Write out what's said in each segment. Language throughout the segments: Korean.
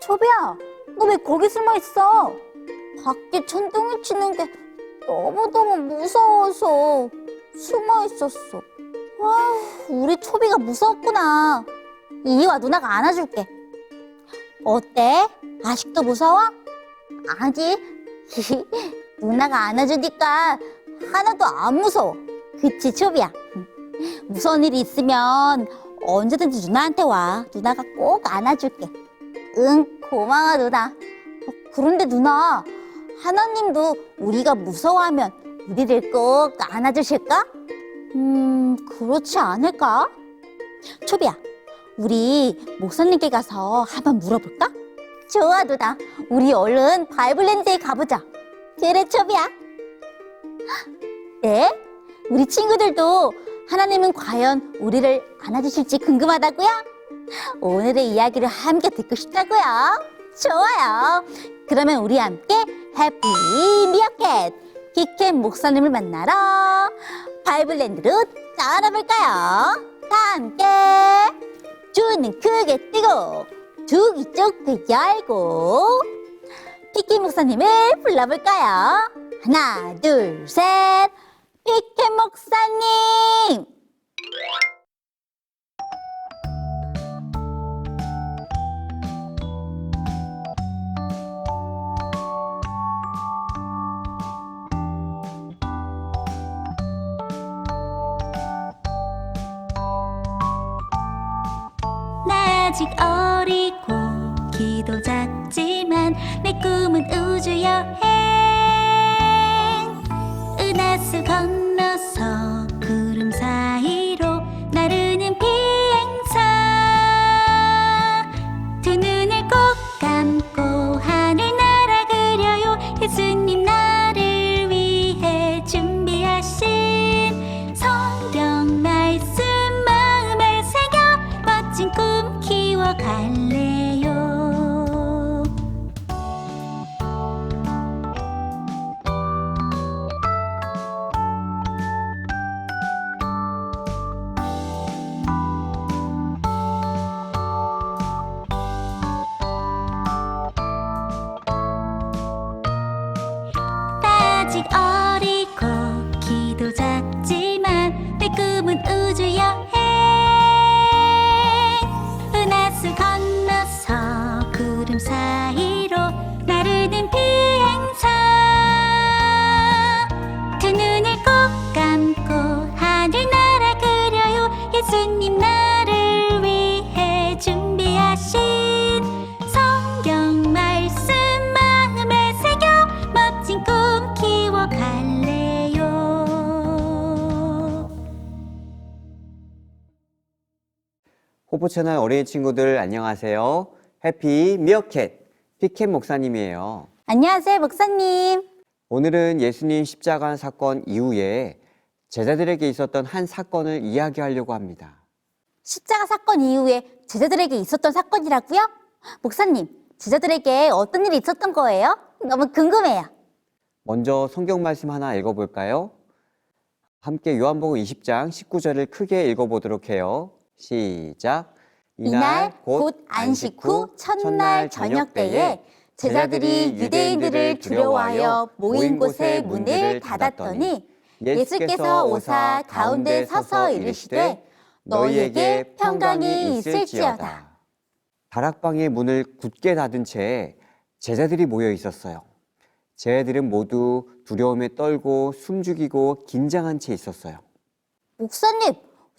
초비야, 너 왜 거기 숨어 있어? 밖에 천둥이 치는 게 너무너무 무서워서 숨어 있었어. 아휴, 우리 초비가 무서웠구나. 이리 와, 누나가 안아줄게. 어때? 아직도 무서워? 아니, 누나가 안아주니까 하나도 안 무서워. 그치, 초비야? 무서운 일이 있으면 언제든지 누나한테 와. 누나가 꼭 안아줄게. 응, 고마워, 누나. 어, 그런데 누나, 하나님도 우리가 무서워하면 우리를 꼭 안아주실까? 음, 그렇지 않을까? 초비야, 우리 목사님께 가서 한번 물어볼까? 좋아, 누나. 우리 얼른 바이블랜드에 가보자. 그래, 초비야. 네? 우리 친구들도 하나님은 과연 우리를 안아주실지 궁금하다고요? 오늘의 이야기를 함께 듣고 싶다고요? 좋아요. 그러면 우리 함께 해피 미어캣 키켓 목사님을 만나러 바이블랜드로 떠나볼까요? 다 함께 주는 크게 뜨고 두기 좁게 열고 피켓 목사님을 불러볼까요? 하나, 둘, 셋. 피켓 목사님! 아직 어리고 키도 작지만 내 꿈은 우주 여행. 은하수 건 나아 호보 채널 어린이 친구들 안녕하세요. 해피 미어캣 피켓 목사님이에요. 안녕하세요, 목사님. 오늘은 예수님 십자가 사건 이후에 제자들에게 있었던 한 사건을 이야기하려고 합니다. 십자가 사건 이후에 제자들에게 있었던 사건이라고요? 목사님, 제자들에게 어떤 일이 있었던 거예요? 너무 궁금해요. 먼저 성경 말씀 하나 읽어볼까요? 함께 요한복음 20장 19절을 크게 읽어보도록 해요. 시작. 이날 곧 안식 후 첫날 저녁 때에 제자들이 유대인들을 두려워하여 모인 곳에 문을 닫았더니 예수께서 오사 가운데 서서 이르시되 너희에게 평강이 있을지어다. 다락방의 문을 굳게 닫은 채 제자들이 모여 있었어요. 제자들은 모두 두려움에 떨고 숨죽이고 긴장한 채 있었어요. 목사님,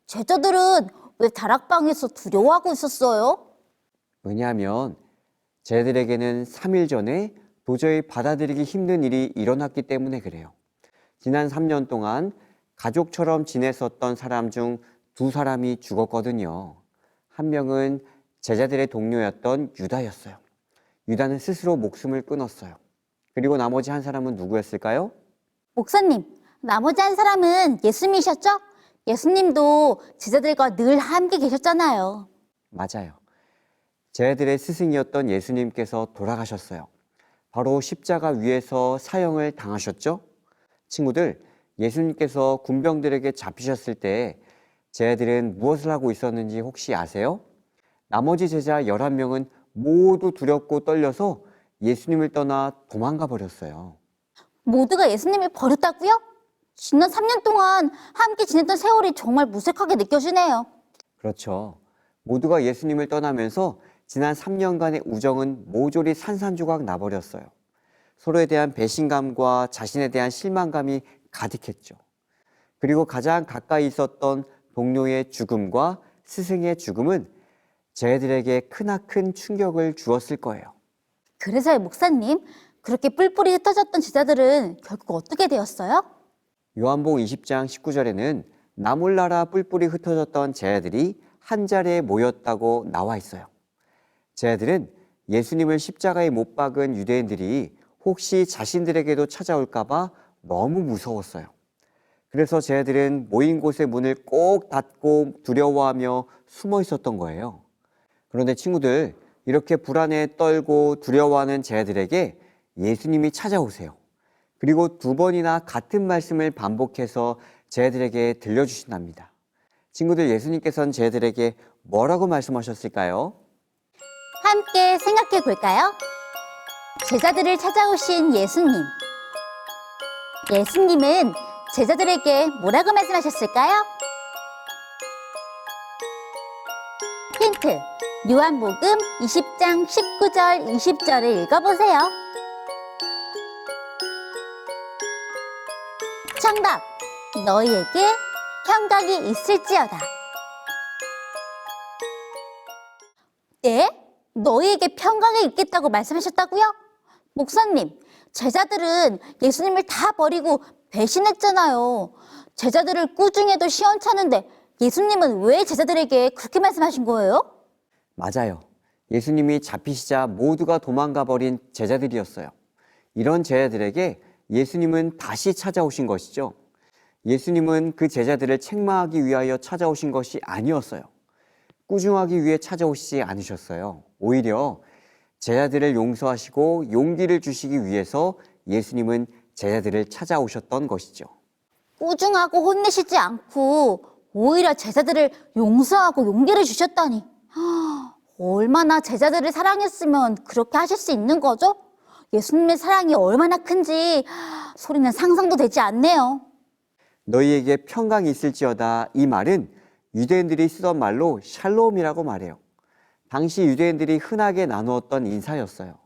제자들은 왜 다락방에서 두려워하고 있었어요? 왜냐하면 제자들에게는 3일 전에 도저히 받아들이기 힘든 일이 일어났기 때문에 그래요. 지난 3년 동안 가족처럼 지냈었던 사람 중 두 사람이 죽었거든요. 한 명은 제자들의 동료였던 유다였어요. 유다는 스스로 목숨을 끊었어요. 그리고 나머지 한 사람은 누구였을까요? 목사님, 나머지 한 사람은 예수님이셨죠? 예수님도 제자들과 늘 함께 계셨잖아요. 맞아요. 제자들의 스승이었던 예수님께서 돌아가셨어요. 바로 십자가 위에서 사형을 당하셨죠? 친구들, 예수님께서 군병들에게 잡히셨을 때 제자들은 무엇을 하고 있었는지 혹시 아세요? 나머지 제자 11명은 모두 두렵고 떨려서 예수님을 떠나 도망가 버렸어요. 모두가 예수님을 버렸다고요? 지난 3년 동안 함께 지냈던 세월이 정말 무색하게 느껴지네요. 그렇죠. 모두가 예수님을 떠나면서 지난 3년간의 우정은 모조리 산산조각 나버렸어요. 서로에 대한 배신감과 자신에 대한 실망감이 가득했죠. 그리고 가장 가까이 있었던 동료의 죽음과 스승의 죽음은 제들에게 크나큰 충격을 주었을 거예요. 그래서요, 목사님. 그렇게 뿔뿔이 흩어졌던 제자들은 결국 어떻게 되었어요? 요한복음 20장 19절에는 나몰라라 뿔뿔이 흩어졌던 제자들이 한 자리에 모였다고 나와 있어요. 제자들은 예수님을 십자가에 못 박은 유대인들이 혹시 자신들에게도 찾아올까봐 너무 무서웠어요. 그래서 제자들은 모인 곳의 문을 꼭 닫고 두려워하며 숨어 있었던 거예요. 그런데 친구들, 이렇게 불안에 떨고 두려워하는 제자들에게 예수님이 찾아오세요. 그리고 두 번이나 같은 말씀을 반복해서 제자들에게 들려주신답니다. 친구들, 예수님께서는 제자들에게 뭐라고 말씀하셨을까요? 함께 생각해 볼까요? 제자들을 찾아오신 예수님. 예수님은 제자들에게 뭐라고 말씀하셨을까요? 힌트. 요한복음 20장 19절 20절을 읽어보세요. 정답. 너희에게 평강이 있을지어다. 네? 너희에게 평강이 있겠다고 말씀하셨다고요? 목사님, 제자들은 예수님을 다 버리고 배신했잖아요. 제자들을 꾸중해도 시원찮은데 예수님은 왜 제자들에게 그렇게 말씀하신 거예요? 맞아요. 예수님이 잡히시자 모두가 도망가 버린 제자들이었어요. 이런 제자들에게 예수님은 다시 찾아오신 것이죠. 예수님은 그 제자들을 책망하기 위하여 찾아오신 것이 아니었어요. 꾸중하기 위해 찾아오시지 않으셨어요. 오히려 제자들을 용서하시고 용기를 주시기 위해서 예수님은 제자들을 찾아오셨던 것이죠. 꾸중하고 혼내시지 않고 오히려 제자들을 용서하고 용기를 주셨다니. 하, 얼마나 제자들을 사랑했으면 그렇게 하실 수 있는 거죠? 예수님의 사랑이 얼마나 큰지 소리는 상상도 되지 않네요. 너희에게 평강이 있을지어다 이 말은 유대인들이 쓰던 말로 샬롬이라고 말해요. 당시 유대인들이 흔하게 나누었던 인사였어요.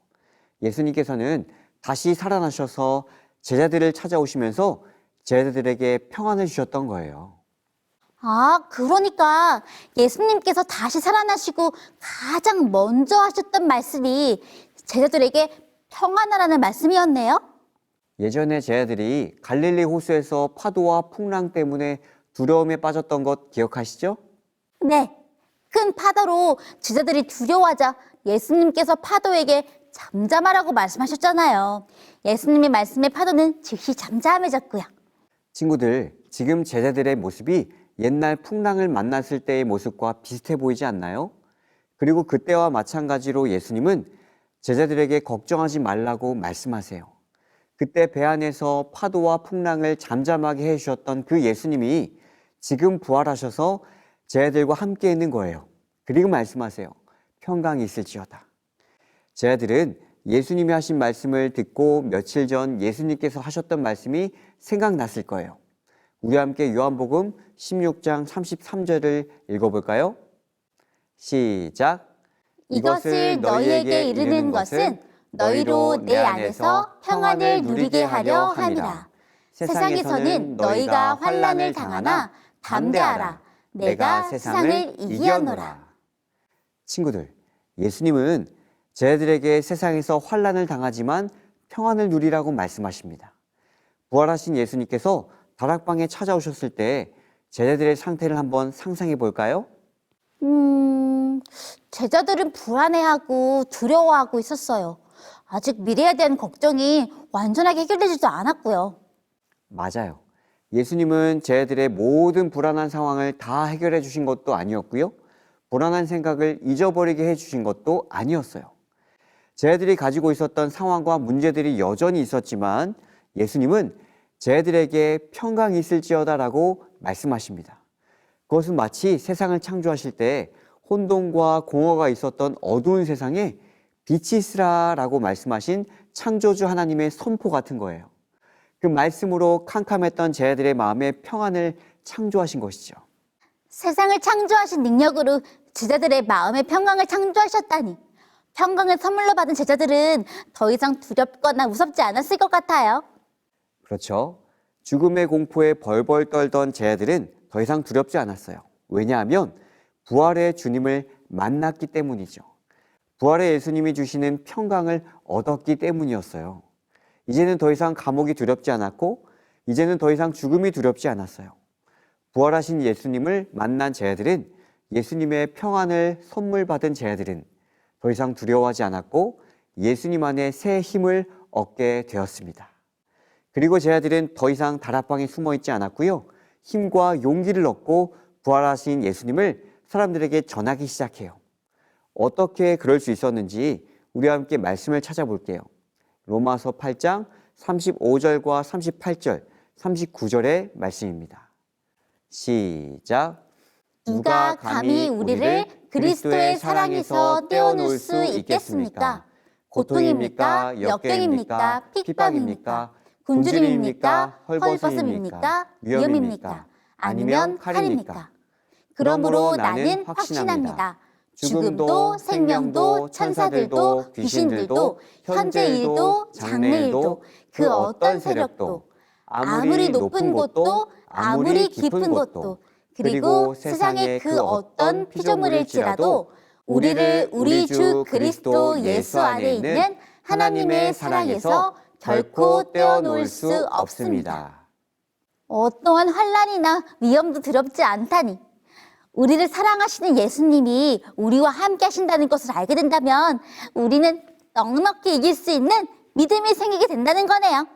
예수님께서는 다시 살아나셔서 제자들을 찾아오시면서 제자들에게 평안을 주셨던 거예요. 아, 그러니까 예수님께서 다시 살아나시고 가장 먼저 하셨던 말씀이 제자들에게 평안하라는 말씀이었네요. 예전에 제자들이 갈릴리 호수에서 파도와 풍랑 때문에 두려움에 빠졌던 것 기억하시죠? 네. 큰 파도로 제자들이 두려워하자 예수님께서 파도에게 잠잠하라고 말씀하셨잖아요. 예수님의 말씀에 파도는 즉시 잠잠해졌고요. 친구들, 지금 제자들의 모습이 옛날 풍랑을 만났을 때의 모습과 비슷해 보이지 않나요? 그리고 그때와 마찬가지로 예수님은 제자들에게 걱정하지 말라고 말씀하세요. 그때 배 안에서 파도와 풍랑을 잠잠하게 해주셨던 그 예수님이 지금 부활하셔서 제자들과 함께 있는 거예요. 그리고 말씀하세요. 평강이 있을지어다. 제자들은 예수님이 하신 말씀을 듣고 며칠 전 예수님께서 하셨던 말씀이 생각났을 거예요. 우리 함께 요한복음 16장 33절을 읽어볼까요? 시작. 이것을 너희에게 이르는 것은 너희로 내 안에서 평안을 누리게 하려 함이라. 세상에서는 너희가 환란을 당하나 담대하라. 내가 세상을 이기었노라. 친구들, 예수님은 제자들에게 세상에서 환란을 당하지만 평안을 누리라고 말씀하십니다. 부활하신 예수님께서 다락방에 찾아오셨을 때 제자들의 상태를 한번 상상해 볼까요? 음, 제자들은 불안해하고 두려워하고 있었어요. 아직 미래에 대한 걱정이 완전하게 해결되지도 않았고요. 맞아요. 예수님은 제자들의 모든 불안한 상황을 다 해결해 주신 것도 아니었고요. 불안한 생각을 잊어버리게 해 주신 것도 아니었어요. 제자들이 가지고 있었던 상황과 문제들이 여전히 있었지만 예수님은 쟤들에게 평강이 있을지어다라고 말씀하십니다. 그것은 마치 세상을 창조하실 때 혼돈과 공허가 있었던 어두운 세상에 빛이 있으라라고 말씀하신 창조주 하나님의 선포 같은 거예요. 그 말씀으로 캄캄했던 쟤들의 마음에 평안을 창조하신 것이죠. 세상을 창조하신 능력으로 제자들의 마음의 평강을 창조하셨다니. 평강을 선물로 받은 제자들은 더 이상 두렵거나 무섭지 않았을 것 같아요. 그렇죠. 죽음의 공포에 벌벌 떨던 쟤들은 더 이상 두렵지 않았어요. 왜냐하면 부활의 주님을 만났기 때문이죠. 부활의 예수님이 주시는 평강을 얻었기 때문이었어요. 이제는 더 이상 감옥이 두렵지 않았고, 이제는 더 이상 죽음이 두렵지 않았어요. 부활하신 예수님을 만난 쟤들은 예수님의 평안을 선물 받은 쟤들은 더 이상 두려워하지 않았고, 예수님 안에 새 힘을 얻게 되었습니다. 그리고 제 아들은 더 이상 다락방에 숨어 있지 않았고요. 힘과 용기를 얻고 부활하신 예수님을 사람들에게 전하기 시작해요. 어떻게 그럴 수 있었는지 우리와 함께 말씀을 찾아볼게요. 로마서 8장 35절과 38절, 39절의 말씀입니다. 시작. 누가 감히 우리를 그리스도의 사랑에서 떼어놓을 수 있겠습니까? 고통입니까? 역경입니까? 핍박입니까? 굶주림입니까? 헐벗음입니까? 위험입니까? 아니면 칼입니까? 그러므로 나는 확신합니다. 죽음도 생명도 천사들도 귀신들도 현재 일도 장래 일도 그 어떤 세력도 아무리 높은 곳도 아무리 깊은 곳도 그리고 세상의 그 어떤 피조물일지라도 우리를 우리 주 그리스도 예수 안에 있는 하나님의 사랑에서 결코 떼어놓을 수 없습니다. 어떠한 환란이나 위험도 두렵지 않다니. 우리를 사랑하시는 예수님이 우리와 함께 하신다는 것을 알게 된다면 우리는 넉넉히 이길 수 있는 믿음이 생기게 된다는 거네요.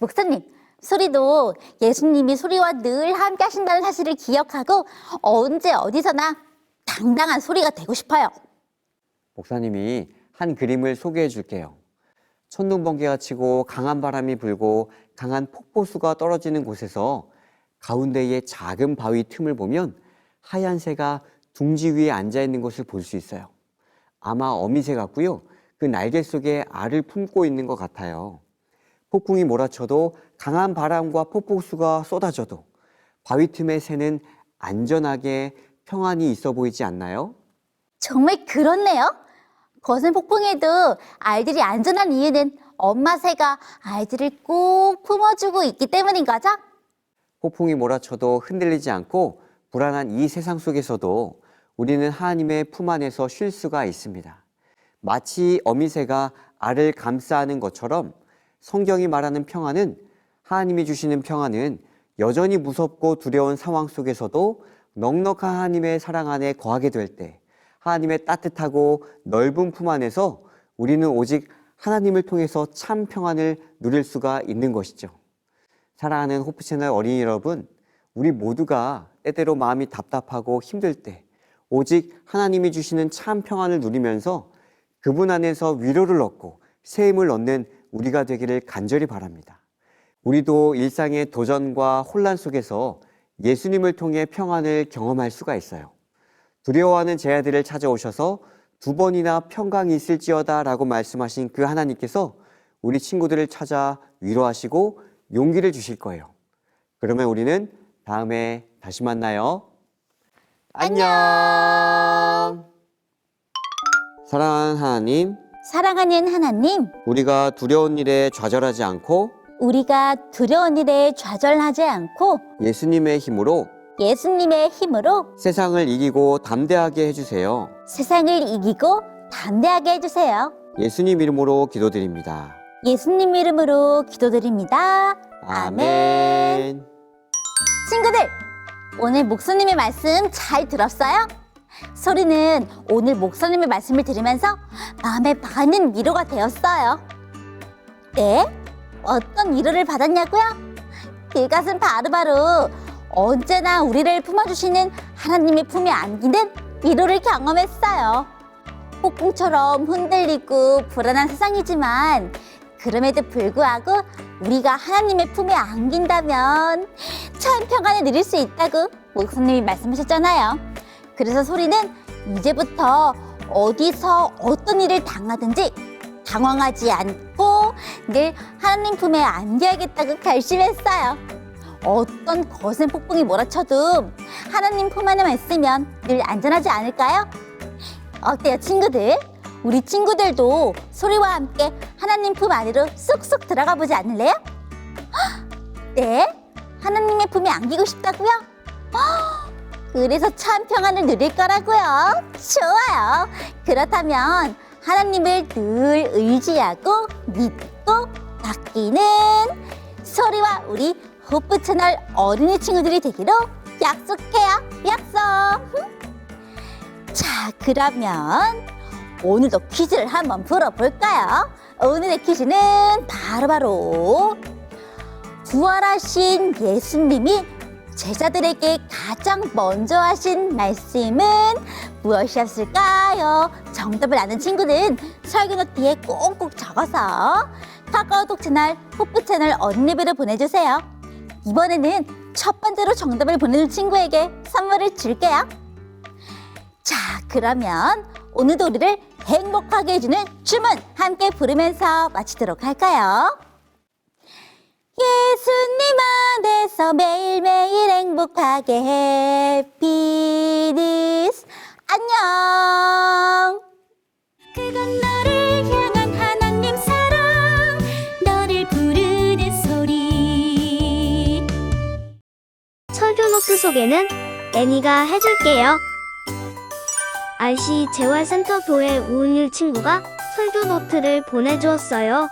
목사님, 소리도 예수님이 소리와 늘 함께 하신다는 사실을 기억하고 언제 어디서나 당당한 소리가 되고 싶어요. 목사님이 한 그림을 소개해 줄게요. 천둥 번개가 치고 강한 바람이 불고 강한 폭포수가 떨어지는 곳에서 가운데에 작은 바위 틈을 보면 하얀 새가 둥지 위에 앉아 있는 것을 볼 수 있어요. 아마 어미새 같고요. 그 날개 속에 알을 품고 있는 것 같아요. 폭풍이 몰아쳐도 강한 바람과 폭포수가 쏟아져도 바위 틈의 새는 안전하게 평안히 있어 보이지 않나요? 정말 그렇네요. 거센 폭풍에도 아이들이 안전한 이유는 엄마 새가 아이들을 꼭 품어주고 있기 때문인 거죠? 폭풍이 몰아쳐도 흔들리지 않고 불안한 이 세상 속에서도 우리는 하나님의 품 안에서 쉴 수가 있습니다. 마치 어미새가 알을 감싸는 것처럼 성경이 말하는 평안은 하나님이 주시는 평안은 여전히 무섭고 두려운 상황 속에서도 넉넉한 하나님의 사랑 안에 거하게 될 때 하나님의 따뜻하고 넓은 품 안에서 우리는 오직 하나님을 통해서 참 평안을 누릴 수가 있는 것이죠. 사랑하는 호프 채널 어린이 여러분, 우리 모두가 때때로 마음이 답답하고 힘들 때 오직 하나님이 주시는 참 평안을 누리면서 그분 안에서 위로를 얻고 새 힘을 얻는 우리가 되기를 간절히 바랍니다. 우리도 일상의 도전과 혼란 속에서 예수님을 통해 평안을 경험할 수가 있어요. 두려워하는 제 아들을 찾아오셔서 두 번이나 평강이 있을지어다 라고 말씀하신 그 하나님께서 우리 친구들을 찾아 위로하시고 용기를 주실 거예요. 그러면 우리는 다음에 다시 만나요. 안녕. 사랑하는 하나님, 사랑하는 하나님, 우리가 두려운 일에 좌절하지 않고 우리가 두려운 일에 좌절하지 않고 예수님의 힘으로 예수님의 힘으로 세상을 이기고 담대하게 해주세요. 세상을 이기고 담대하게 해주세요. 예수님 이름으로 기도드립니다. 예수님 이름으로 기도드립니다. 아멘. 친구들, 오늘 목사님의 말씀 잘 들었어요? 소리는 오늘 목사님의 말씀을 들으면서 마음에 많은 위로가 되었어요. 네? 어떤 위로를 받았냐고요? 그것은 바로바로 언제나 우리를 품어주시는 하나님의 품에 안기는 위로를 경험했어요. 폭풍처럼 흔들리고 불안한 세상이지만 그럼에도 불구하고 우리가 하나님의 품에 안긴다면 참 평안을 누릴 수 있다고 목사님이 말씀하셨잖아요. 그래서 소리는 이제부터 어디서 어떤 일을 당하든지 당황하지 않고 늘 하나님 품에 안겨야겠다고 결심했어요. 어떤 거센 폭풍이 몰아쳐도 하나님 품 안에만 있으면 늘 안전하지 않을까요? 어때요, 친구들? 우리 친구들도 소리와 함께 하나님 품 안으로 쑥쑥 들어가 보지 않을래요? 헉! 네? 하나님의 품에 안기고 싶다고요? 헉! 그래서 참 평안을 누릴 거라고요. 좋아요. 그렇다면 하나님을 늘 의지하고 믿고 맡기는 소리와 우리 호프 채널 어린이 친구들이 되기로 약속해요. 약속. 자, 그러면 오늘도 퀴즈를 한번 풀어볼까요? 오늘의 퀴즈는 바로 바로 부활하신 예수님이 제자들에게 가장 먼저 하신 말씀은 무엇이었을까요? 정답을 아는 친구는 설교노트에 꼭꼭 적어서 카카오톡 채널, 호프 채널 언니배로 보내주세요. 이번에는 첫 번째로 정답을 보내준 친구에게 선물을 줄게요. 자, 그러면 오늘도 우리를 행복하게 해주는 춤은 함께 부르면서 마치도록 할까요? 예수님 안에서 매일매일 행복하게 해피니스 안녕 그건 너를 향한 하나님 사랑 너를 부르는 소리 설교 노트 속에는 애니가 해줄게요. RC 재활센터 교회 우은율 친구가 설교 노트를 보내주었어요.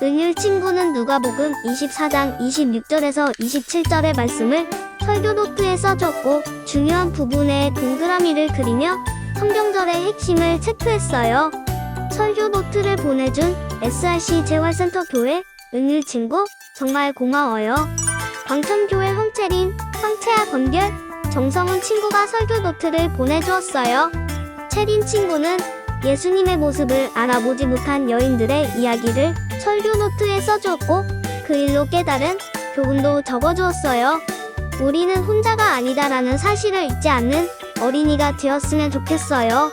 은율 친구는 누가복음 24장 26절에서 27절의 말씀을 설교 노트에 써줬고 중요한 부분에 동그라미를 그리며 성경절의 핵심을 체크했어요. 설교 노트를 보내준 SRC 재활센터 교회 은율 친구 정말 고마워요. 광천교회 황채린, 황채아 건결, 정성훈 친구가 설교 노트를 보내주었어요. 채린 친구는 예수님의 모습을 알아보지 못한 여인들의 이야기를 설교 노트에 써주었고 그 일로 깨달은 교훈도 적어주었어요. 우리는 혼자가 아니다라는 사실을 잊지 않는 어린이가 되었으면 좋겠어요.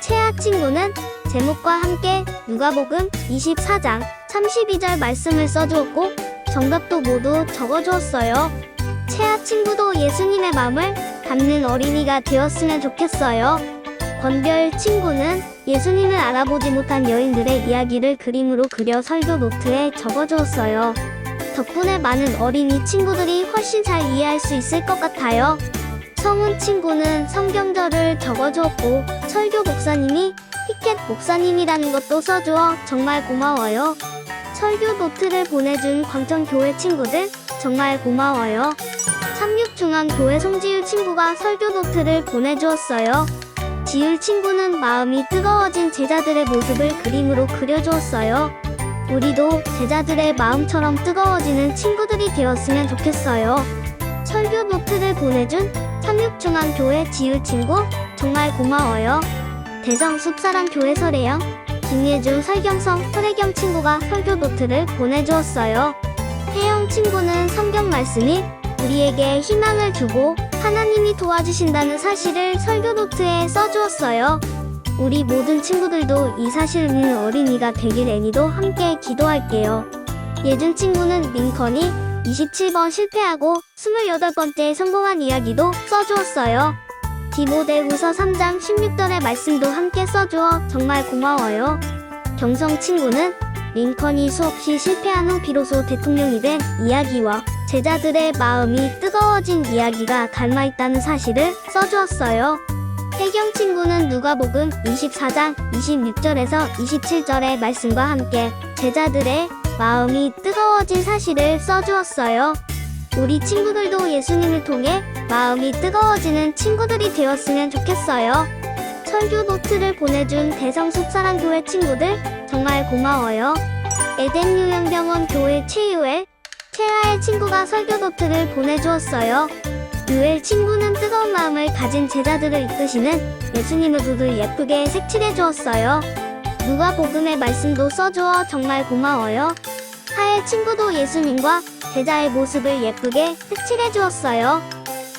채아 친구는 제목과 함께 누가복음 24장 32절 말씀을 써주었고 정답도 모두 적어주었어요. 채아 친구도 예수님의 마음을 담는 어린이가 되었으면 좋겠어요. 권별 친구는 예수님을 알아보지 못한 여인들의 이야기를 그림으로 그려 설교 노트에 적어주었어요. 덕분에 많은 어린이 친구들이 훨씬 잘 이해할 수 있을 것 같아요. 성은 친구는 성경절을 적어주었고 설교 목사님이 피켓 목사님이라는 것도 써주어 정말 고마워요. 설교 노트를 보내준 광천교회 친구들 정말 고마워요. 삼육중앙교회 송지율 친구가 설교 노트를 보내주었어요. 지율 친구는 마음이 뜨거워진 제자들의 모습을 그림으로 그려주었어요. 우리도 제자들의 마음처럼 뜨거워지는 친구들이 되었으면 좋겠어요. 설교 노트를 보내준 삼육중앙교회 지율 친구 정말 고마워요. 대성 숲사랑 교회 설혜영, 김예중 설경성 설혜경 친구가 설교 노트를 보내주었어요. 혜영 친구는 성경 말씀이 우리에게 희망을 주고 하나님이 도와주신다는 사실을 설교 노트에 써주었어요. 우리 모든 친구들도 이 사실을 믿는 어린이가 되길 애니도 함께 기도할게요. 예준 친구는 링컨이 27번 실패하고 28번째 성공한 이야기도 써주었어요. 디모데후서 3장 16절의 말씀도 함께 써주어 정말 고마워요. 경성 친구는 링컨이 수없이 실패한 후 비로소 대통령이 된 이야기와 제자들의 마음이 뜨거워진 이야기가 닮아있다는 사실을 써주었어요. 혜경 친구는 누가복음 24장 26절에서 27절의 말씀과 함께 제자들의 마음이 뜨거워진 사실을 써주었어요. 우리 친구들도 예수님을 통해 마음이 뜨거워지는 친구들이 되었으면 좋겠어요. 설교 노트를 보내준 대성 숲사랑교회 친구들 정말 고마워요. 에덴 요양병원 교회 최유엘, 채아의 친구가 설교 노트를 보내주었어요. 유엘 친구는 뜨거운 마음을 가진 제자들을 이끄시는 예수님의 붓을 예쁘게 색칠해 주었어요. 누가 복음의 말씀도 써주어 정말 고마워요. 실패의 친구도 예수님과 제자의 모습을 예쁘게 색칠해 주었어요.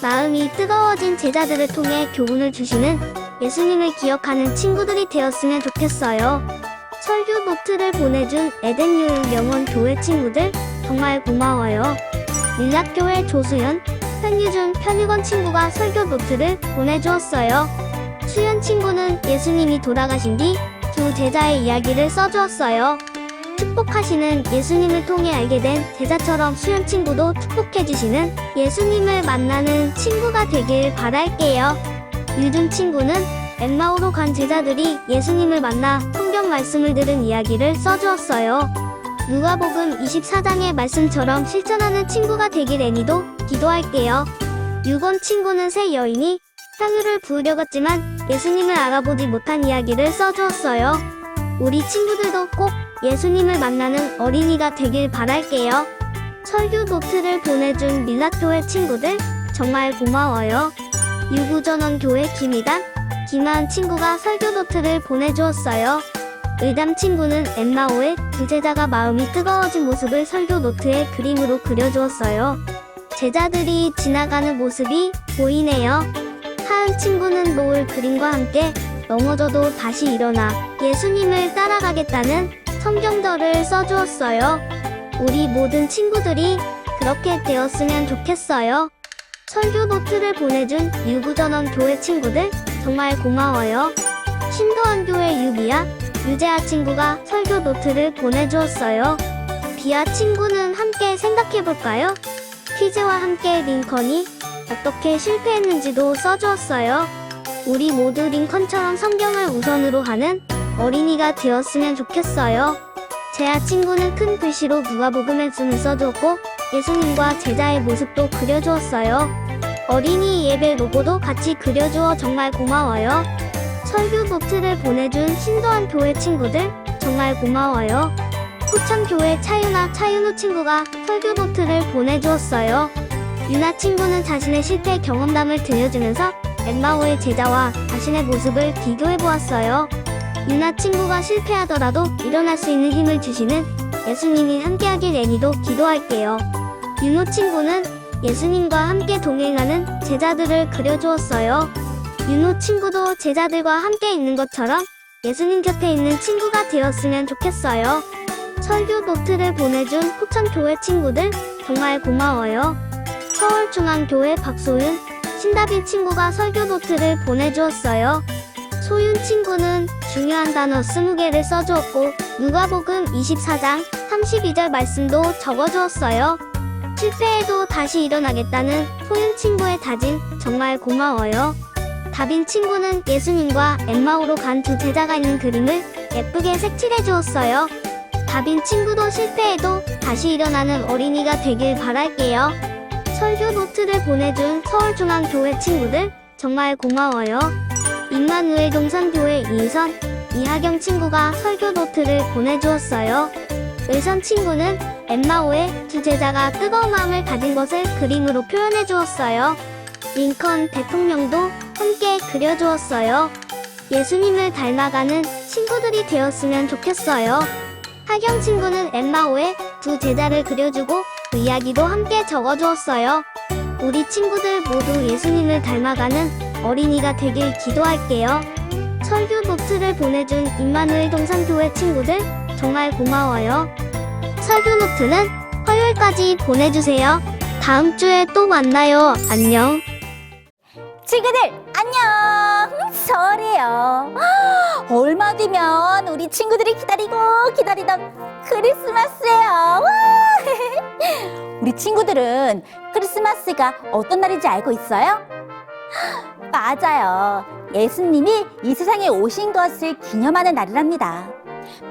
마음이 뜨거워진 제자들을 통해 교훈을 주시는 예수님을 기억하는 친구들이 되었으면 좋겠어요. 설교 노트를 보내준 에덴유일 명원 교회 친구들 정말 고마워요. 밀락교회 조수연, 편유준, 편유건 친구가 설교 노트를 보내주었어요. 수연 친구는 예수님이 돌아가신 뒤 두 제자의 이야기를 써주었어요. 축복하시는 예수님을 통해 알게 된 제자처럼 수연 친구도 축복해주시는 예수님을 만나는 친구가 되길 바랄게요. 유준 친구는 엠마오로 간 제자들이 예수님을 만나 성경 말씀을 들은 이야기를 써주었어요. 누가복음 24장의 말씀처럼 실천하는 친구가 되길 애니도 기도할게요. 유건 친구는 새 여인이 향유를 부으려갔지만 예수님을 알아보지 못한 이야기를 써주었어요. 우리 친구들도 꼭 예수님을 만나는 어린이가 되길 바랄게요. 설교 노트를 보내준 밀락교회 친구들 정말 고마워요. 유구전원 교회 김이단, 김하은 친구가 설교 노트를 보내주었어요. 의담 친구는 엠마오의 두 제자가 마음이 뜨거워진 모습을 설교 노트에 그림으로 그려주었어요. 제자들이 지나가는 모습이 보이네요. 하은 친구는 노을 그림과 함께 넘어져도 다시 일어나 예수님을 따라가겠다는 성경절을 써주었어요. 우리 모든 친구들이 그렇게 되었으면 좋겠어요. 설교 노트를 보내준 유구전원 교회 친구들 정말 고마워요. 신도한 교회 유비야, 유재하 친구가 설교 노트를 보내주었어요. 비아 친구는 함께 생각해볼까요? 퀴즈와 함께 링컨이 어떻게 실패했는지도 써주었어요. 우리 모두 링컨처럼 성경을 우선으로 하는 어린이가 되었으면 좋겠어요. 제아 친구는 큰 글씨로 누가복음 말씀을 써주었고 예수님과 제자의 모습도 그려주었어요. 어린이 예배 로고도 같이 그려주어 정말 고마워요. 설교 노트를 보내준 신도한 교회 친구들 정말 고마워요. 포천교회 차윤아 차윤우 친구가 설교 노트를 보내주었어요. 유나 친구는 자신의 실패 경험담을 들려주면서 엠마오의 제자와 자신의 모습을 비교해보았어요. 유나 친구가 실패하더라도 일어날 수 있는 힘을 주시는 예수님이 함께하길 애니도 기도할게요. 윤호 친구는 예수님과 함께 동행하는 제자들을 그려주었어요. 윤호 친구도 제자들과 함께 있는 것처럼 예수님 곁에 있는 친구가 되었으면 좋겠어요. 설교 노트를 보내준 포천교회 친구들 정말 고마워요. 서울중앙교회 박소윤, 신다빈 친구가 설교 노트를 보내주었어요. 소윤 친구는 중요한 단어 20개를 써주었고 누가복음 24장 32절 말씀도 적어주었어요. 실패해도 다시 일어나겠다는 소윤 친구의 다짐 정말 고마워요. 다빈 친구는 예수님과 엠마오로 간 두 제자가 있는 그림을 예쁘게 색칠해 주었어요. 다빈 친구도 실패해도 다시 일어나는 어린이가 되길 바랄게요. 설교 노트를 보내준 서울중앙교회 친구들 정말 고마워요. 임마누엘 동산교회 이선, 이하경 친구가 설교 노트를 보내주었어요. 의선 친구는 엠마오의 두 제자가 뜨거운 마음을 가진 것을 그림으로 표현해 주었어요. 링컨 대통령도 함께 그려주었어요. 예수님을 닮아가는 친구들이 되었으면 좋겠어요. 하경 친구는 엠마오의 두 제자를 그려주고 그 이야기도 함께 적어주었어요. 우리 친구들 모두 예수님을 닮아가는 어린이가 되길 기도할게요. 설교 노트를 보내준 임마누엘 동산교회 친구들 정말 고마워요. 설교 노트는 화요일까지 보내주세요. 다음 주에 또 만나요. 안녕. 친구들 안녕! 설이에요. 얼마 뒤면 우리 친구들이 기다리고 기다리던 크리스마스예요. 와! 우리 친구들은 크리스마스가 어떤 날인지 알고 있어요? 맞아요. 예수님이 이 세상에 오신 것을 기념하는 날이랍니다.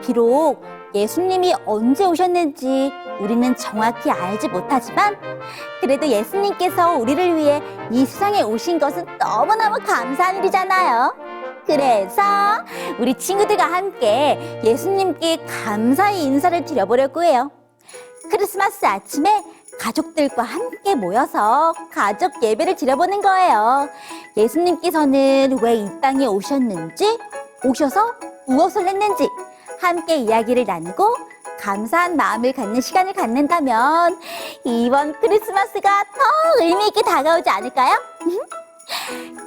비록 예수님이 언제 오셨는지 우리는 정확히 알지 못하지만 그래도 예수님께서 우리를 위해 이 세상에 오신 것은 너무너무 감사한 일이잖아요. 그래서 우리 친구들과 함께 예수님께 감사의 인사를 드려보려고 해요. 크리스마스 아침에 가족들과 함께 모여서 가족 예배를 드려보는 거예요. 예수님께서는 왜 이 땅에 오셨는지, 오셔서 무엇을 했는지 함께 이야기를 나누고 감사한 마음을 갖는 시간을 갖는다면 이번 크리스마스가 더 의미 있게 다가오지 않을까요?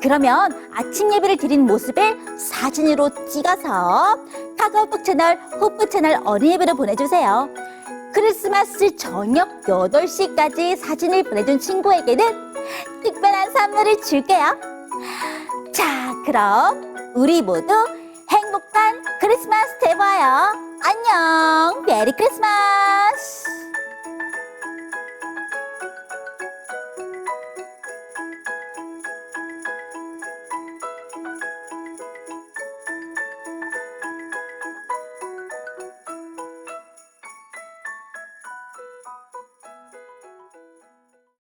그러면 아침 예배를 드린 모습을 사진으로 찍어서 카카오톡 채널 호프 채널 어린 예배로 보내주세요. 크리스마스 저녁 8시까지 사진을 보내준 친구에게는 특별한 선물을 줄게요. 자, 그럼 우리 모두 행복한 크리스마스 되봐요. 안녕. 메리 크리스마스.